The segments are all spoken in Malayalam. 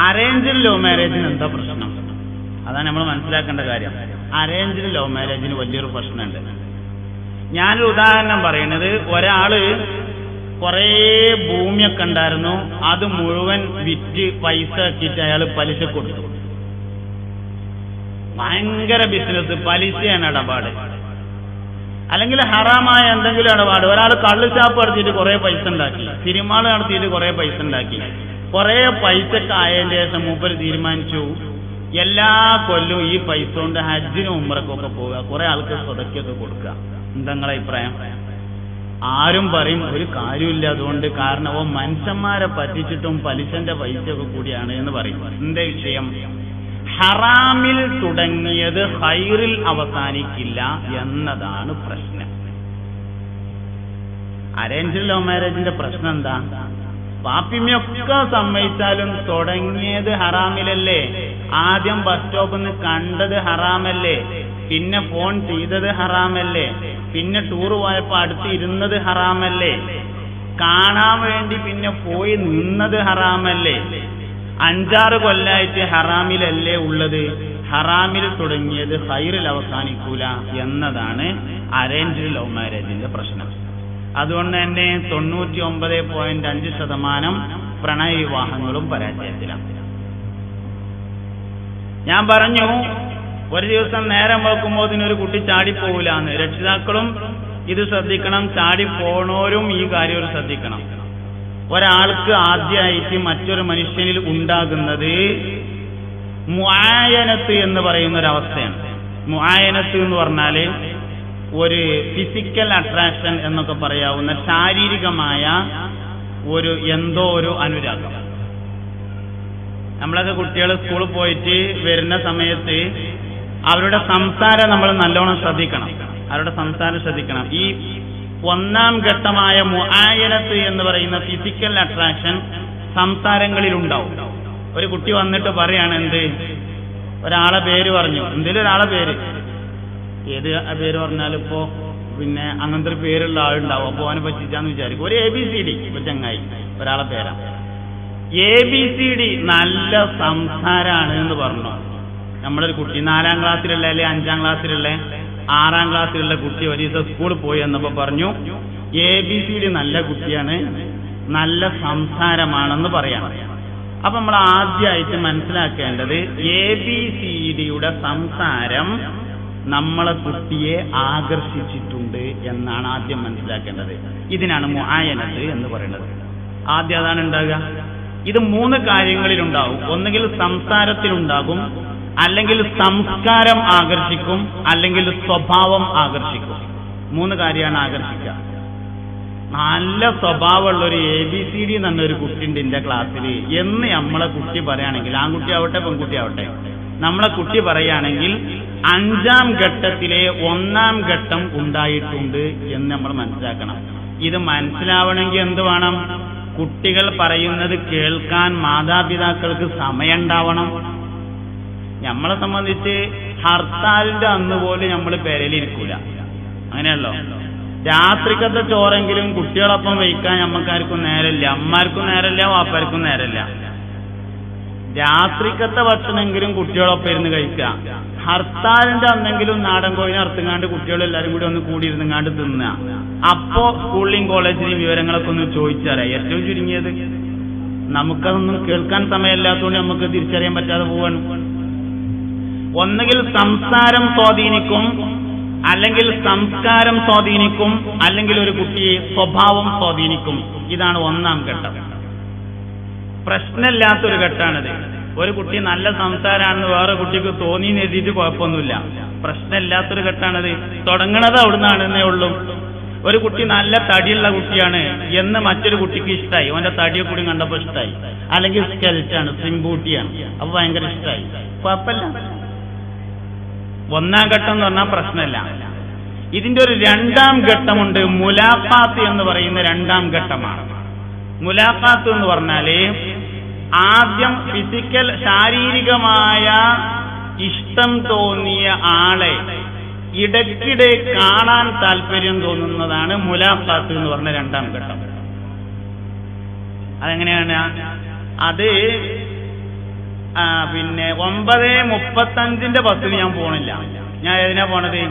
അറേഞ്ച്ഡ് ലവ് മാരേജിന് എന്താ പ്രശ്നം? അതാണ് നമ്മൾ മനസ്സിലാക്കേണ്ട കാര്യം. അറേഞ്ച്ഡ് ലവ് മാരേജിന് വലിയൊരു പ്രശ്നമുണ്ട്. ഞാനൊരു ഉദാഹരണം പറയുന്നത്. ഒരാൾ കുറേ ഭൂമിയൊക്കെ ഉണ്ടായിരുന്നു. അത് മുഴുവൻ വിറ്റ് പൈസ ആക്കിയിട്ട് അയാൾ പലിശ കൊടുത്തു. ഭയങ്കര ബിസിനസ് പലിശയാണ് ഇടപാട്. അല്ലെങ്കിൽ ഹറാമായ എന്തെങ്കിലും ഇടപാട്. ഒരാൾ കള്ള് ഷാപ്പ് നടത്തിയിട്ട് കുറെ പൈസ ഉണ്ടാക്കി. തിരുമാൾ നടത്തിയിട്ട് കുറെ പൈസ ഉണ്ടാക്കി. കുറെ പൈസക്ക് ആയതിന്റെ ശേഷം മൂപ്പര് തീരുമാനിച്ചു എല്ലാ കൊല്ലവും ഈ പൈസ കൊണ്ട് ഹജ്ജിനും ഉമ്മറക്കൊക്കെ പോവുക കുറെ ആൾക്ക് സ്വതക്കൊക്കെ കൊടുക്കുക. എന്താ നിങ്ങളെ അഭിപ്രായം? ആരും പറയും ഒരു കാര്യമില്ല അതുകൊണ്ട് കാരണം ഓ മനുഷ്യന്മാരെ പറ്റിച്ചിട്ടും പലിശന്റെ പൈസയൊക്കെ കൂടിയാണ് എന്ന് പറയും. എന്താ വിഷയം? ഹറാമിൽ തുടങ്ങിയത് ഹൈറിൽ അവസാനിക്കില്ല എന്നതാണ് പ്രശ്നം. അറേഞ്ച്ഡ് ലവ് മാരേജിന്റെ പ്രശ്നം എന്താ? പാപ്പിമ്മയൊക്കെ സമ്മതിച്ചാലും തുടങ്ങിയത് ഹറാമിലല്ലേ? ആദ്യം ബസ് സ്റ്റോപ്പിൽ നിന്ന് കണ്ടത് ഹറാമല്ലേ? പിന്നെ ഫോൺ ചെയ്തത് ഹറാമല്ലേ? പിന്നെ ടൂർ പോയപ്പോ അടുത്ത് ഇരുന്നത് ഹറാമല്ലേ? കാണാൻ വേണ്ടി പിന്നെ പോയി നിന്നത് ഹറാമല്ലേ? അഞ്ചാറ് കൊല്ലായിട്ട് ഹറാമിലല്ലേ ഉള്ളത്? ഹറാമിൽ തുടങ്ങിയത് ഹൈറിൽ അവസാനിക്കൂല എന്നതാണ് അറേഞ്ച്ഡ് ലവ് മാരേജിന്റെ പ്രശ്നം. അതുകൊണ്ട് തന്നെ തൊണ്ണൂറ്റി ഒമ്പത് പോയിന്റ് അഞ്ച് ശതമാനം പ്രണയ വിവാഹങ്ങളും പരാജയത്തിലാണ്. ഞാൻ പറഞ്ഞു ഒരു ദിവസം നേരം വെക്കുമ്പോൾ ഇതിനൊരു കുട്ടി ചാടിപ്പോവില്ലാന്ന് രക്ഷിതാക്കളും ഇത് ശ്രദ്ധിക്കണം ചാടി പോണോരും ഈ കാര്യം ശ്രദ്ധിക്കണം. ഒരാൾക്ക് ആദ്യമായിട്ട് മറ്റൊരു മനുഷ്യനിൽ ഉണ്ടാകുന്നത് മുആയനത്ത് എന്ന് പറയുന്ന ഒരു അവസ്ഥയാണ് മുആയനത്ത് എന്ന് പറഞ്ഞാൽ ഒരു ഫിസിക്കൽ അട്രാക്ഷൻ എന്നൊക്കെ പറയാവുന്ന ശാരീരികമായ ഒരു എന്തോ ഒരു അനുരാഗം. നമ്മളൊക്കെ കുട്ടികൾ സ്കൂളിൽ പോയിട്ട് വരുന്ന സമയത്ത് അവരുടെ സംസാരം നമ്മൾ നല്ലോണം ശ്രദ്ധിക്കണം. അവരുടെ സംസാരം ശ്രദ്ധിക്കണം. ഈ ഒന്നാം ഘട്ടമായ മുആയനത്ത് എന്ന് പറയുന്ന ഫിസിക്കൽ അട്രാക്ഷൻ സംസാരങ്ങളിൽ ഉണ്ടാവും ഒരു കുട്ടി വന്നിട്ട് പറയാണ് എന്ത്? ഒരാളെ പേര് പറഞ്ഞു. എന്തെങ്കിലും ഒരാളെ പേര്? ഏത് പേര് പറഞ്ഞാലും ഇപ്പോ പിന്നെ അങ്ങനത്തെ ഒരു പേരുള്ള ആളുണ്ടാവും. അപ്പൊ അവനെ പറ്റിച്ചാന്ന് വിചാരിക്കും. ഒരു എ ബി സി ഡി ഇപ്പൊ ചങ്ങായി. ഒരാളെ പേരാ. എ ബി സി ഡി നല്ല സംസാരാണ് എന്ന് പറഞ്ഞു. നമ്മളൊരു കുട്ടി നാലാം ക്ലാസ്സിലുള്ള അല്ലെ അഞ്ചാം ക്ലാസ്സിലുള്ള ആറാം ക്ലാസ്സിലുള്ള കുട്ടി ഒരു ദിവസം സ്കൂളിൽ പോയി എന്നപ്പോ പറഞ്ഞു എ ബി സി ഡി നല്ല കുട്ടിയാണ് നല്ല സംസാരമാണെന്ന് പറയാം. അപ്പൊ നമ്മൾ ആദ്യമായിട്ട് മനസ്സിലാക്കേണ്ടത് എ ബി സി ഡിയുടെ സംസാരം നമ്മളെ കുട്ടിയെ ആകർഷിച്ചിട്ടുണ്ട് എന്നാണ് ആദ്യം മനസ്സിലാക്കേണ്ടത്. ഇതിനാണ് മുആയനത്ത് എന്ന് പറയുന്നത്. ആദ്യം അതാണ് ഉണ്ടാകുക ഇത് മൂന്ന് കാര്യങ്ങളിലുണ്ടാവും. ഒന്നുകിൽ സംസാരത്തിലുണ്ടാകും അല്ലെങ്കിൽ സംസ്കാരം ആകർഷിക്കും അല്ലെങ്കിൽ സ്വഭാവം ആകർഷിക്കും. മൂന്ന് കാര്യമാണ് ആകർഷിക്കുക. നല്ല സ്വഭാവമുള്ള ഒരു എ ബി സി ഡി എന്നൊരു കുട്ടി ഉണ്ട് എന്റെ ക്ലാസ്സിൽ എന്ന് നമ്മളെ കുട്ടി പറയുകയാണെങ്കിൽ ആൺകുട്ടി ആവട്ടെ പെൺകുട്ടി ആവട്ടെ നമ്മളെ കുട്ടി പറയുകയാണെങ്കിൽ അഞ്ചാം ഘട്ടത്തിലെ ഒന്നാം ഘട്ടം ഉണ്ടായിട്ടുണ്ട് എന്ന് നമ്മൾ മനസ്സിലാക്കണം. ഇത് മനസ്സിലാവണമെങ്കിൽ എന്ത് വേണം? കുട്ടികൾ പറയുന്നത് കേൾക്കാൻ മാതാപിതാക്കൾക്ക് സമയമുണ്ടാവണം. നമ്മളെ സംബന്ധിച്ച് ഹർത്താലിന്റെ അന്ന് പോലും നമ്മൾ പെരലിരിക്കൂല അങ്ങനെയല്ലോ? രാത്രിക്കത്തെ ചോറെങ്കിലും കുട്ടികളൊപ്പം വയ്ക്കാൻ നമ്മക്കാർക്കും നേരമില്ല. അമ്മമാർക്കും നേരമില്ല വാപ്പാർക്കും നേരമില്ല. രാത്രിക്കത്തെ ഭക്ഷണമെങ്കിലും കുട്ടികളൊപ്പം ഇരുന്ന് കഴിക്കുക. ഹർത്താലിന്റെ അന്നെങ്കിലും നാടൻ കോഴിനെ കുട്ടികൾ എല്ലാരും കൂടി ഒന്ന് കൂടിയിരുന്നുങ്ങാണ്ട് തിന്ന. അപ്പോ സ്കൂളിലെയും കോളേജിലെയും വിവരങ്ങളൊക്കെ ഒന്ന് ചോദിച്ചറിയാം ഏറ്റവും ചുരുങ്ങിയത് നമുക്കതൊന്നും കേൾക്കാൻ സമയമില്ലാത്തതുകൊണ്ട് നമുക്ക് തിരിച്ചറിയാൻ പറ്റാതെ പോവാണ്. ഒന്നുകിൽ സംസാരം സ്വാധീനിക്കും അല്ലെങ്കിൽ സംസ്കാരം സ്വാധീനിക്കും അല്ലെങ്കിൽ ഒരു കുട്ടിയെ സ്വഭാവം സ്വാധീനിക്കും. ഇതാണ് ഒന്നാം ഘട്ടം. പ്രശ്നമില്ലാത്തൊരു ഘട്ടമാണിത് ഒരു കുട്ടി നല്ല സംസാരമാണെന്ന് വേറെ കുട്ടിക്ക് തോന്നി എഴുതിയിട്ട് കുഴപ്പമൊന്നുമില്ല. പ്രശ്നമില്ലാത്തൊരു ഘട്ടമാണത്. തുടങ്ങണത് അവിടുന്നാണെന്നേ ഉള്ളൂ. ഒരു കുട്ടി നല്ല തടിയുള്ള കുട്ടിയാണ് എന്ന് മറ്റൊരു കുട്ടിക്ക് ഇഷ്ടമായി അവന്റെ തടിയെ കൂടി കണ്ടപ്പോൾ ഇഷ്ടമായി അല്ലെങ്കിൽ സ്കെൽറ്റാണ് സിംബൂട്ടിയാണ് അപ്പൊ ഭയങ്കര ഇഷ്ടമായി കുഴപ്പമില്ല. ഒന്നാം ഘട്ടം എന്ന് പറഞ്ഞാൽ പ്രശ്നമില്ല. ഇതിന്റെ ഒരു രണ്ടാം ഘട്ടമുണ്ട് മുലാഖാത്ത് എന്ന് പറയുന്ന രണ്ടാം ഘട്ടമാണ്. മുലാഖാത്ത് എന്ന് പറഞ്ഞാൽ ആദ്യം ഫിസിക്കൽ ശാരീരികമായ ഇഷ്ടം തോന്നിയ ആളെ ഇടയ്ക്കിടെ കാണാൻ താല്പര്യം തോന്നുന്നതാണ് മുലാഖാത്ത് എന്ന് പറഞ്ഞ രണ്ടാം ഘട്ടം. അതെങ്ങനെയാണ്? അത് പിന്നെ ഒമ്പത് മുപ്പത്തഞ്ചിന്റെ ബസ്സിന് ഞാൻ പോണില്ല. ഞാൻ ഏതിനാ പോണത്?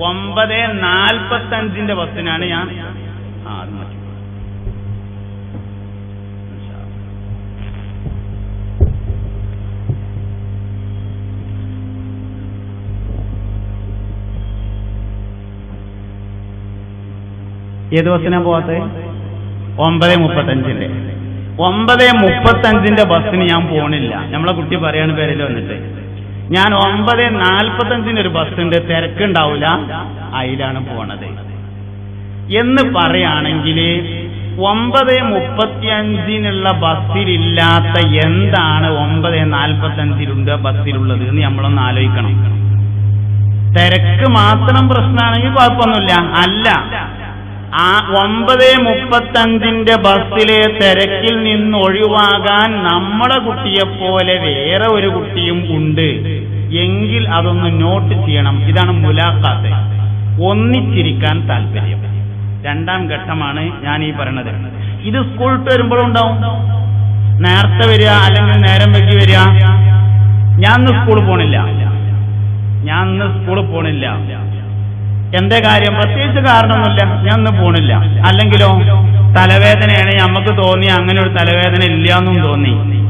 ഒമ്പത് നാൽപ്പത്തഞ്ചിന്റെ ബസ്സിനാണ് ഞാൻ ആ ഏത് ബസ്സിനാ പോവാത്തത് ഒമ്പത് മുപ്പത്തഞ്ചിന്റെ ഒമ്പത് മുപ്പത്തഞ്ചിന്റെ ബസ്സിന് ഞാൻ പോണില്ല. നമ്മളെ കുട്ടി പറയാണ് പേരിൽ വന്നിട്ട്. ഞാൻ ഒമ്പത് നാൽപ്പത്തഞ്ചിന് ഒരു ബസ്സുണ്ട്. തിരക്കുണ്ടാവില്ല അതിലാണ് പോണത്. എന്ന് പറയുകയാണെങ്കിൽ ഒമ്പത് മുപ്പത്തിയഞ്ചിനുള്ള ബസ്സിലില്ലാത്ത എന്താണ് ഒമ്പത് നാൽപ്പത്തഞ്ചിലുണ്ട് ബസ്സിലുള്ളത് എന്ന് നമ്മളൊന്ന് ആലോചിക്കണം. തിരക്ക് മാത്രം പ്രശ്നമാണെങ്കിൽ കുഴപ്പമൊന്നുമില്ല. അല്ല. ആ ഒമ്പത് മുപ്പത്തഞ്ചിന്റെ ബസ്സിലെ തിരക്കിൽ നിന്ന് ഒഴിവാകാൻ നമ്മളെ കുട്ടിയെപ്പോലെ വേറെ ഒരു കുട്ടിയും ഉണ്ട്. എങ്കിൽ അതൊന്ന് നോട്ട് ചെയ്യണം. ഇതാണ് മുലാഖാത്ത്. ഒന്നിച്ചിരിക്കാൻ താല്പര്യം. രണ്ടാം ഘട്ടമാണ് ഞാൻ ഈ പറയണത്. ഇത് സ്കൂൾ വിട്ട് വരുമ്പോഴും ഉണ്ടാവും. നേരത്തെ വരിക അല്ലെങ്കിൽ നേരം വെക്കി വരിക. ഞാൻ ഇന്ന് സ്കൂളിൽ പോണില്ല. ഞാൻ ഇന്ന് സ്കൂളിൽ പോണില്ല. എന്റെ കാര്യം? പ്രത്യേകിച്ച് കാരണമൊന്നുമില്ല. ഞാൻ ഇന്ന് പോണില്ല. അല്ലെങ്കിലോ തലവേദനയാണ്. നമുക്ക് തോന്നി അങ്ങനെ ഒരു തലവേദന ഇല്ല എന്നും തോന്നി.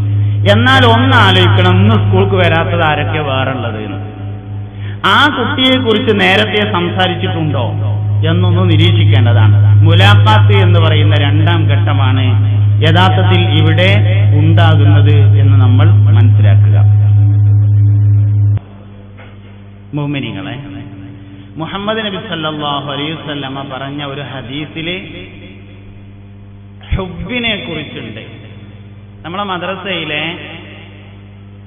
എന്നാൽ ഒന്ന് ആലോചിക്കണം ഇന്ന് സ്കൂൾക്ക് വരാത്തത് ആരൊക്കെ വേറുള്ളത് എന്ന്. ആ കുട്ടിയെ കുറിച്ച് നേരത്തെ സംസാരിച്ചിട്ടുണ്ടോ? എന്നൊന്ന് നിരീക്ഷിക്കേണ്ടതാണ്. മുലാഖാത്ത് എന്ന് പറയുന്ന രണ്ടാം ഘട്ടമാണ് യഥാർത്ഥത്തിൽ ഇവിടെ ഉണ്ടാകുന്നത് എന്ന് നമ്മൾ മനസ്സിലാക്കുക. മോമിനിങ്ങളെ മുഹമ്മദ് നബി സല്ലാഹു അലൈഹി പറഞ്ഞ ഒരു ഹദീസിലെ ഹുബിനെ കുറിച്ചുണ്ട്. നമ്മളെ മദ്രസയിലെ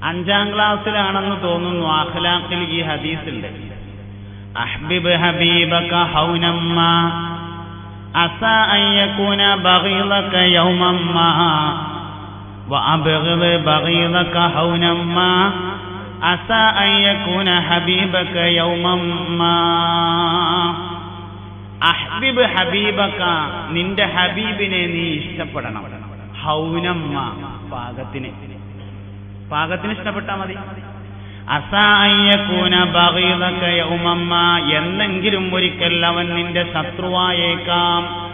അഞ്ചാം ക്ലാസ്സിലാണെന്ന് തോന്നുന്നു അഖ്ലാഖിൽ ഈ ഹദീസുണ്ട് അഹ്ബിബ് ഹബീബക ഹൗനമ്മ അസ അയ്യക്കൂന ബഗീലക യൗമമ്മ വഅബ്ഗിദ് ബഗീലക ഹൗനമ്മ عسى أن يكون حبيبك يوما ما അഹ്ബിബ് ഹബീബക്ക നിന്റെ ഹബീബിനെ നീ ഇഷ്ടപ്പെടണം ഹൗനമ്മ പാകത്തിന് പാകത്തിന് ഇഷ്ടപ്പെട്ടാ മതി അസായക്കൂന ബഗീദക യൗമമ്മ എന്നെങ്കിലും ഒരിക്കൽ അവൻ നിന്റെ ശത്രുവായേക്കാം വഅബ്ഗിദ് ബഗീദക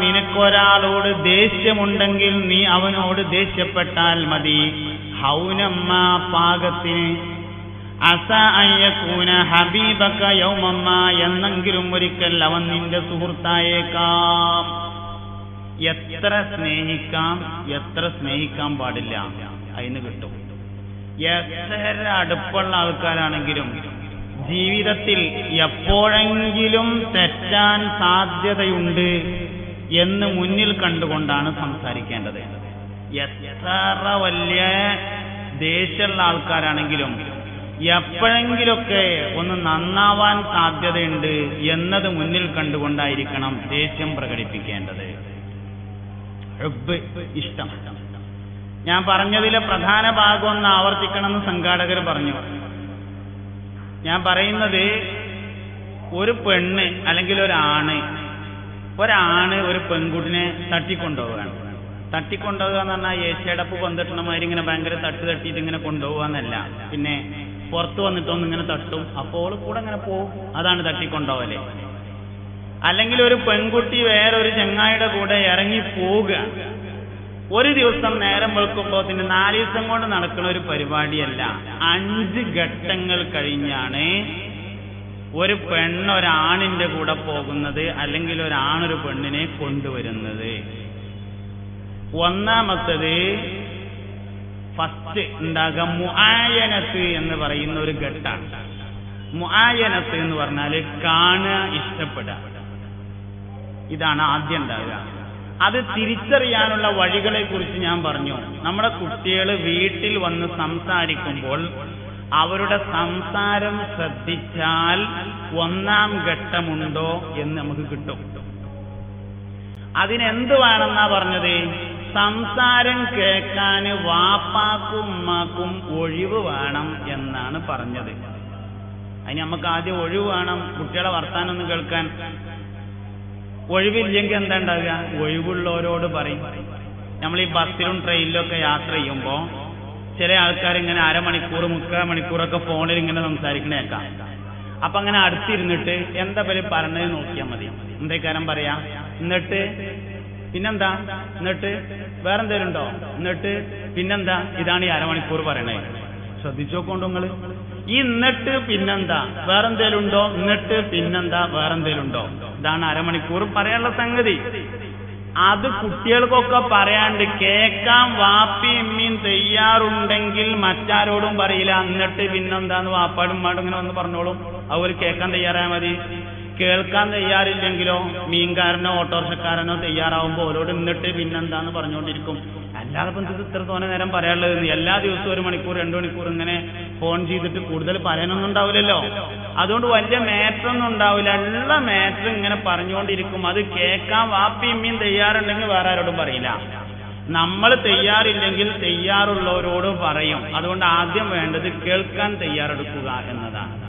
നിനക്കൊരാളോട് ദേഷ്യമുണ്ടെങ്കിൽ നീ അവനോട് ദേഷ്യപ്പെട്ടാൽ മതി. ഹൗനമ്മ പാകത്തിന്. അസ അയ്യക്കൂന ഹബീബക യൗമമ്മ എന്നെങ്കിലും ഒരിക്കൽ അവൻ നിന്റെ സുഹൃത്തായേക്കാം. എത്ര സ്നേഹിക്കാം എത്ര സ്നേഹിക്കാൻ പാടില്ല. അതിന് കിട്ടും. എത്ര അടുപ്പുള്ള ആൾക്കാരാണെങ്കിലും ജീവിതത്തിൽ എപ്പോഴെങ്കിലും തെറ്റാൻ സാധ്യതയുണ്ട് എന്ന് മുന്നിൽ കണ്ടുകൊണ്ടാണ് സംസാരിക്കേണ്ടത്. എത്ര വലിയ ദേഷ്യമുള്ള ആൾക്കാരാണെങ്കിലും എപ്പോഴെങ്കിലൊക്കെ ഒന്ന് നന്നാവാൻ സാധ്യതയുണ്ട് എന്നത് മുന്നിൽ കണ്ടുകൊണ്ടായിരിക്കണം ദേഷ്യം പ്രകടിപ്പിക്കേണ്ടത്. ഇഷ്ടം. ഞാൻ പറഞ്ഞതിലെ പ്രധാന ഭാഗം ഒന്ന് ആവർത്തിക്കണമെന്ന് സംഘാടകർ പറഞ്ഞു. ഞാൻ പറയുന്നത് ഒരു പെണ്ണ് അല്ലെങ്കിൽ ഒരാണ് ഒരാണ് ഒരു പെൺകുട്ടിനെ തട്ടിക്കൊണ്ടുപോവുകയാണ്. തട്ടിക്കൊണ്ടുപോകുക എന്ന് പറഞ്ഞാൽ ഏച്ചയടപ്പ് പന്തിട്ടണമാതിരി ഇങ്ങനെ ഭയങ്കര തട്ടി തട്ടിയിട്ട് ഇങ്ങനെ കൊണ്ടുപോകാന്നല്ല പിന്നെ പുറത്ത് വന്നിട്ടൊന്ന് ഇങ്ങനെ തട്ടും അപ്പോൾ കൂടെ ഇങ്ങനെ പോവും. അതാണ് തട്ടിക്കൊണ്ടുപോകൽ അല്ലെങ്കിൽ ഒരു പെൺകുട്ടി വേറൊരു ചങ്ങായിയുടെ കൂടെ ഇറങ്ങി പോവുക. ഒരു ദിവസം നേരം വെളുക്കുമ്പോൾ പിന്നെ നാല് ദിവസം കൊണ്ട് നടക്കുന്ന ഒരു പരിപാടിയല്ല. അഞ്ച് ഘട്ടങ്ങൾ കഴിഞ്ഞാണ് ഒരു പെണ്ണ് ഒരാണിന്റെ കൂടെ പോകുന്നത് അല്ലെങ്കിൽ ഒരാണൊരു പെണ്ണിനെ കൊണ്ടുവരുന്നത്. ഒന്നാമത്തത് ഫസ്റ്റ് ഉണ്ടാകാം മുആയനത്ത് എന്ന് പറയുന്ന ഒരു ഘട്ടാണ്. മുആയനത്ത് എന്ന് പറഞ്ഞാൽ കാണുക ഇഷ്ടപ്പെടുക. ഇതാണ് ആദ്യം ഉണ്ടാകുക. അത് തിരിച്ചറിയാനുള്ള വഴികളെ കുറിച്ച് ഞാൻ പറഞ്ഞു. നമ്മുടെ കുട്ടികൾ വീട്ടിൽ വന്ന് സംസാരിക്കുമ്പോൾ അവരുടെ സംസാരം ശ്രദ്ധിച്ചാൽ ഒന്നാം ഘട്ടമുണ്ടോ എന്ന് നമുക്ക് കിട്ടും. അതിനെന്ത് വേണമെന്നാ പറഞ്ഞത്? സംസാരം കേൾക്കാൻ വാപ്പാക്കും ഉമ്മാക്കും ഒഴിവ് വേണം എന്നാണ് പറഞ്ഞത്. അതിന് നമുക്ക് ആദ്യം ഒഴിവ് വേണം കുട്ടികളെ വർത്താനൊന്നും കേൾക്കാൻ. ഒഴിവില്ലെങ്കിൽ എന്താ ഉണ്ടാവുക? ഒഴിവുള്ളവരോട് പറയും. നമ്മൾ ഈ ബസ്സിലും ട്രെയിനിലും ഒക്കെ യാത്ര ചെയ്യുമ്പോൾ ചില ആൾക്കാർ ഇങ്ങനെ അരമണിക്കൂർ മുക്കാൽ മണിക്കൂറൊക്കെ ഫോണിൽ ഇങ്ങനെ സംസാരിക്കണേക്കാം അപ്പൊ അങ്ങനെ അടുത്തിരുന്നിട്ട് എന്താ പേര് പറഞ്ഞത് നോക്കിയാൽ മതി. എന്തേക്കാരം പറയാ? എന്നിട്ട് പിന്നെന്താ? എന്നിട്ട് വേറെന്തേലും ഉണ്ടോ? എന്നിട്ട് പിന്നെന്താ? ഇതാണ് ഈ അരമണിക്കൂർ പറയണേ. ശ്രദ്ധിച്ചോക്കൊണ്ടു നിങ്ങൾ. ഈ എന്നിട്ട് പിന്നെന്താ? വേറെന്തേലും ഉണ്ടോ എന്നിട്ട് പിന്നെന്താ? വേറെന്തേലും ഉണ്ടോ ഇതാണ് അരമണിക്കൂർ പറയാനുള്ള സംഗതി. അത് കുട്ടികൾക്കൊക്കെ പറയാണ്ട് കേക്കാം വാപ്പി ഇമ്മീൻ തയ്യാറുണ്ടെങ്കിൽ മറ്റാരോടും പറയില്ല. എന്നിട്ട് പിന്നെന്താന്ന് വാപ്പാടും മാടും ഇങ്ങനെ വന്ന് പറഞ്ഞോളും. അവർ കേൾക്കാൻ തയ്യാറായ മതി. കേൾക്കാൻ തയ്യാറില്ലെങ്കിലോ മീൻകാരനോ ഓട്ടോറിക്ഷക്കാരനോ തയ്യാറാവുമ്പോൾ ഓരോട് എന്നിട്ട് പിന്നെന്താന്ന് പറഞ്ഞുകൊണ്ടിരിക്കും അല്ലാതെ ഇത് ഇത്ര തോനെ നേരം പറയാനുള്ളത്. എല്ലാ ദിവസവും ഒരു മണിക്കൂർ രണ്ടു മണിക്കൂർ ഇങ്ങനെ ഫോൺ ചെയ്തിട്ട് കൂടുതൽ പറയാനൊന്നും ഉണ്ടാവില്ലല്ലോ. അതുകൊണ്ട് വലിയ മാറ്റൊന്നും ഉണ്ടാവില്ല. ഉള്ള മാറ്റർ ഇങ്ങനെ പറഞ്ഞുകൊണ്ടിരിക്കും. അത് കേൾക്കാൻ വാപ്പി മീൻ തയ്യാറുണ്ടെങ്കിൽ വേറെ ആരോടും പറയില്ല. നമ്മൾ തയ്യാറില്ലെങ്കിൽ തയ്യാറുള്ളവരോട് പറയും. അതുകൊണ്ട് ആദ്യം വേണ്ടത് കേൾക്കാൻ തയ്യാറെടുക്കുക എന്നതാണ്